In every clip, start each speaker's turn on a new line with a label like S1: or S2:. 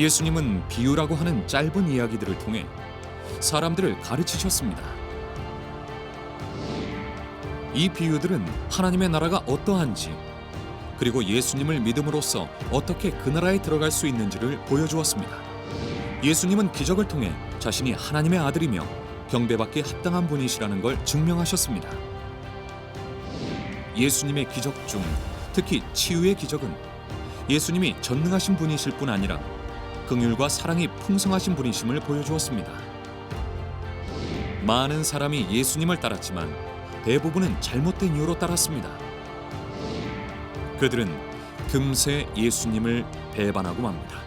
S1: 예수님은 비유라고 하는 짧은 이야기들을 통해 사람들을 가르치셨습니다. 이 비유들은 하나님의 나라가 어떠한지 그리고 예수님을 믿음으로써 어떻게 그 나라에 들어갈 수 있는지를 보여주었습니다. 예수님은 기적을 통해 자신이 하나님의 아들이며 경배받기 합당한 분이시라는 걸 증명하셨습니다. 예수님의 기적 중 특히 치유의 기적은 예수님이 전능하신 분이실 뿐 아니라 긍휼과 사랑이 풍성하신 분이심을 보여주었습니다. 많은 사람이 예수님을 따랐지만 대부분은 잘못된 이유로 따랐습니다. 그들은 금세 예수님을 배반하고 맙니다.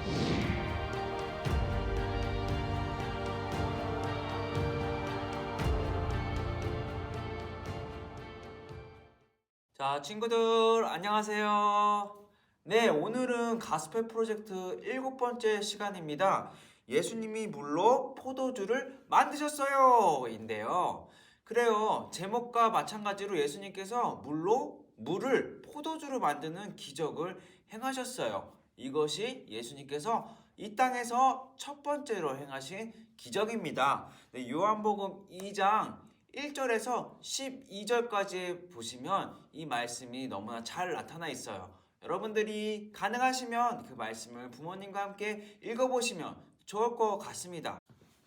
S2: 자, 친구들 안녕하세요. 네, 오늘은 가스펠 프로젝트 일곱 번째 시간입니다. 예수님이 물로 포도주를 만드셨어요. 인데요. 그래요. 제목과 마찬가지로 예수님께서 물로 물을 포도주로 만드는 기적을 행하셨어요. 이것이 예수님께서 이 땅에서 첫 번째로 행하신 기적입니다. 네, 요한복음 2장 1절에서 12절까지 보시면 이 말씀이 너무나 잘 나타나 있어요. 여러분들이 가능하시면 그 말씀을 부모님과 함께 읽어보시면 좋을 것 같습니다.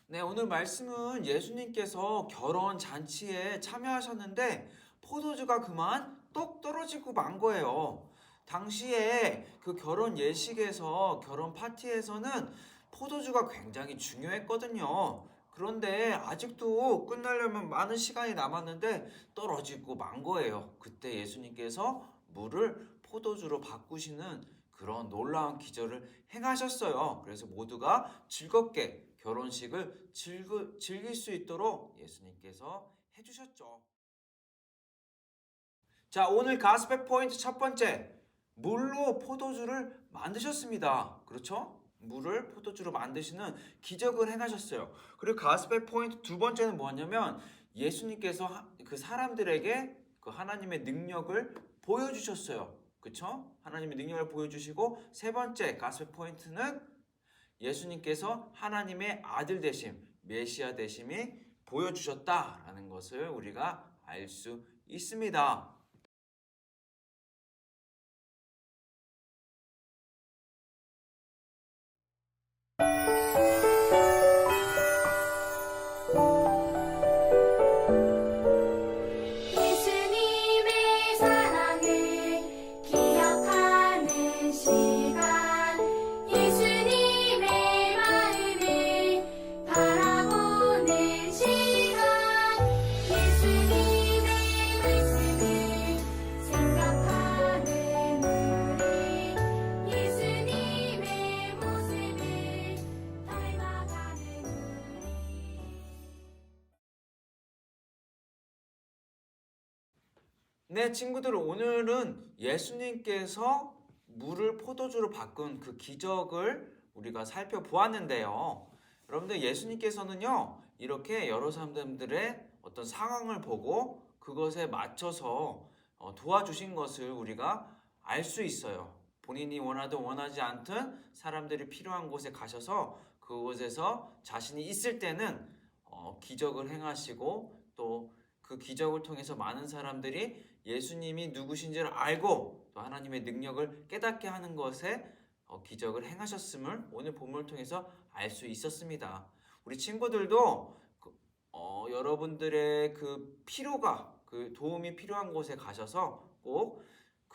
S2: 네, 오늘 말씀은 예수님께서 결혼 잔치에 참여하셨는데 포도주가 그만 똑 떨어지고 만 거예요. 당시에 그 결혼 예식에서 결혼 파티에서는 포도주가 굉장히 중요했거든요. 그런데 아직도 끝나려면 많은 시간이 남았는데 떨어지고 만 거예요. 그때 예수님께서 물을 포도주로 바꾸시는 그런 놀라운 기적을 행하셨어요. 그래서 모두가 즐겁게 결혼식을 즐그, 즐길 수 있도록 예수님께서 해주셨죠. 자, 오늘 가스펙 포인트 첫 번째. 물로 포도주를 만드셨습니다. 그렇죠? 물을 포도주로 만드시는 기적을 행하셨어요. 그리고 가스펙 포인트 두 번째는 뭐냐면 예수님께서 하- 그 사람들에게 그 하나님의 능력을 보여주셨어요. 그렇죠? 하나님의 능력을 보여주시고 세 번째 가스펙 포인트는 예수님께서 하나님의 아들 되심, 메시아 되심이 보여주셨다라는 것을 우리가 알 수 있습니다. 네, 친구들 오늘은 예수님께서 물을 포도주로 바꾼 그 기적을 우리가 살펴보았는데요. 여러분들 예수님께서는요, 이렇게 여러 사람들의 어떤 상황을 보고 그것에 맞춰서 어, 도와주신 것을 우리가 알 수 있어요. 본인이 원하든 원하지 않든 사람들이 필요한 곳에 가셔서 그곳에서 자신이 있을 때는 어, 기적을 행하시고 또그 기적을 통해서 많은 사람들이 예수님이 누구신지를 알고 또 하나님의 능력을 깨닫게 하는 것에 어, 기적을 행하셨음을 오늘 본문을 통해서 알 수 있었습니다. 우리 친구들도 그, 어, 여러분들의 그 필요가 그 도움이 필요한 곳에 가셔서 꼭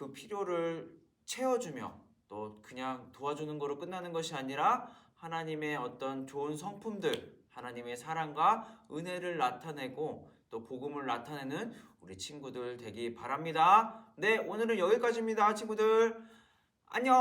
S2: 그 필요를 채워주며 또 그냥 도와주는 거로 끝나는 것이 아니라 하나님의 어떤 좋은 성품들, 하나님의 사랑과 은혜를 나타내고 또 복음을 나타내는 우리 친구들 되기 바랍니다. 네, 오늘은 여기까지입니다, 친구들. 안녕.